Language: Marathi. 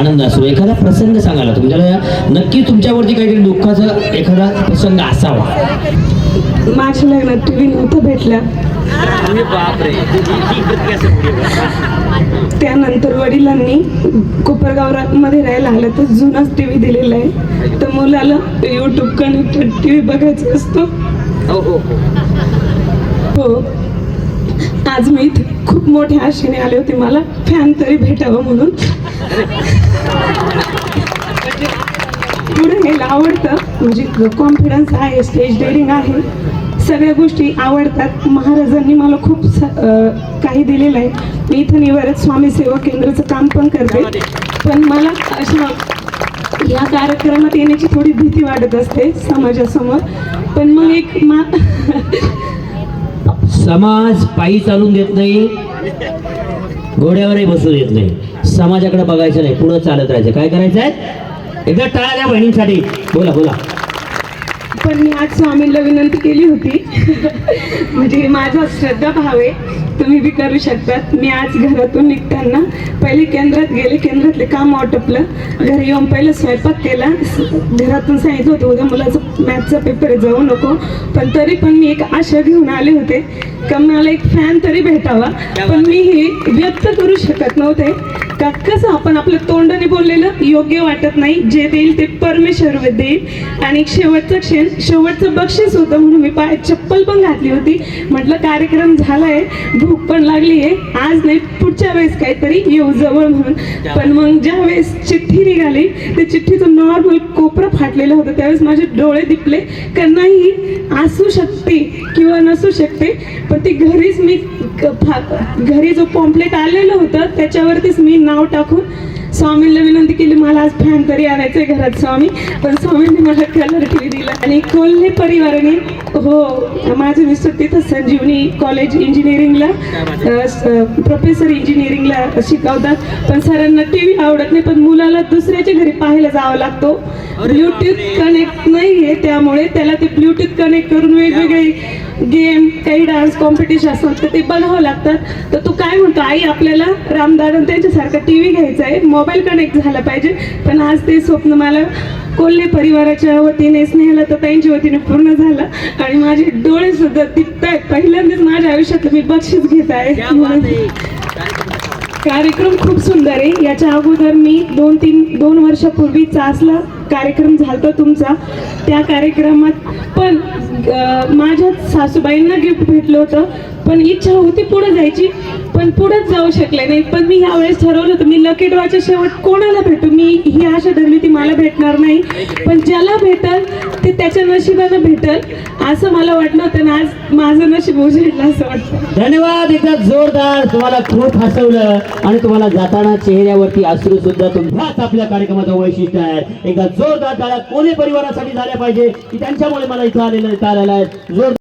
आनंद असो एखादा प्रसंग सांगायला तुमच्याला नक्की तुमच्यावरती काहीतरी दुःखाचा एखादा प्रसंग असावा. माझ्या लग्नात टी व्ही नव्हतं भेटला. त्यानंतर वडिलांनी कोपरगावमध्ये राहायला आलं तर जुनाच टी व्ही दिलेला आहे. तर मुलाला यूट्यूब कनेक्टेड टी व्ही बघायचा असतो. हो आज मी खूप मोठ्या आशेने आले होते मला फॅन तरी भेटावं म्हणून. पुढे आवडतं. म्हणजे कॉन्फिडन्स आहे स्टेज डेअरिंग आहे. सगळ्या गोष्टी आवडतात. महाराजांनी मला खूप स- काही दिलेलं आहे. मी इथं निवारत स्वामी सेवा केंद्राचं काम पण करते. पण मला अशा या कार्यक्रमात येण्याची थोडी भीती वाटत असते समाजासमोर. पण मग एक मा समाज पायी चालून देत नाही. घोड्यावरही बसू देत नाही. समाजाकडे बघायचं नाही. पुढं चालत राहायचं. काय करायचं आहे? एकदा टाळा द्या बहिणींसाठी. बोला बोला. पण मी आज स्वामींना विनंती केली होती. म्हणजे माझा श्रद्धा भाव आहे. तुम्ही बी करू शकतात. मी आज घरातून निघताना पहिले केंद्रात गेले. केंद्रातले काम आटपलं. घरी येऊन पहिलं स्वयंपाक केला. घरातून सांगितलं होतं उद्या मुलाचा मॅथचा पेपर जाऊ नको. पण तरी पण मी एक आशा घेऊन आले होते. का मला एक फॅन तरी भेटावा. पण मी हे व्यक्त करू शकत नव्हते. का कसं आपण आपल्या तोंडाने बोललेलं योग्य वाटत नाही जे देईल ते परमेश्वर देईल. आणि शेवटचं क्षण शेवटचं बक्षीस होतं म्हणून मी पाय चप्पल पण घातली होती. म्हटलं कार्यक्रम झालाय भूक पण लागली आहे आज नाही पुढच्या वेळेस काहीतरी येऊ जवळ म्हणून. पण मग ज्या वेळेस चिठ्ठी निघाली त्या चिठ्ठीतून नॉर्मल कोपरं फाटलेलं होतं. त्यावेळेस माझे डोळे दिपले. का नाही असू शकते किंवा नसू शकते पण ती घरीच मी घरी जो पॉम्पलेट आलेलं होतं त्याच्यावरतीच मी नाव टाकून स्वामींना विनंती केली मला आज फॅन तरी आणायचंय घरात स्वामी. पण स्वामींनी मला कलर टी दिला आणि कोल्हे परिवाराने हो माझे मिस्टर तिथं संजीवनी कॉलेज इंजिनिअरिंगला प्रोफेसर इंजिनिअरिंगला शिकवतात. पण सरांना टी व्ही आवडत नाही पण मुलाला दुसऱ्याच्या घरी पाहायला जावं लागतो. ब्लूटूथ कनेक्ट नाही आहे त्यामुळे त्याला ते ब्लूटूथ कनेक्ट करून वेगवेगळे गेम काही डान्स कॉम्पिटिशन असतात तर ते बघावं लागतात. तर तू काय म्हणतो आई आपल्याला रामदादा त्यांच्यासारखा टी व्ही घ्यायचा आहे. मोबाईल कनेक्ट झाला पाहिजे. पण आज ते स्वप्न मला कोल्हे परिवाराच्या वतीने स्नेहला तर त्यांच्या वतीने पूर्ण झालं. आणि माझे डोळे सुद्धा दिसत आहेत. पहिल्यांदाच माझ्या आयुष्यातलं मी बक्षीस घेत आहे. कार्यक्रम खूप सुंदर आहे. याच्या अगोदर मी दोन तीन दोन वर्षापूर्वी चासला कार्यक्रम झालता तुमचा. त्या कार्यक्रमात पण माझ्या सासूबाईंना गिफ्ट भेटलं होतं पण इच्छा होती पुढे जायची. पण पुढेच जाऊ शकले नाही. पण मी यावेळेस ठरवलं होतं मी लकी ड्रॉच्या शेवट कोणाला भेटू? मी ही आशा धरली ती मला भेटणार नाही. पण ज्याला भेटल ते त्याच्या नशिबानं भेटल असं मला वाटलं होतं ना आज माझं नशीब उजळलं असं वाटतं. धन्यवाद. एकदा जोरदार तुम्हाला खूप हसवलं आणि तुम्हाला जाताना चेहऱ्यावरती अश्रू सुद्धा तुमच्याच आपल्या कार्यक्रमाचं वैशिष्ट्य आहे. एकदा जोरदार टाळ्या कोणी परिवारासाठी झाल्या पाहिजे की त्यांच्यामुळे मला इथं आलेलं आलेला आहे. जोर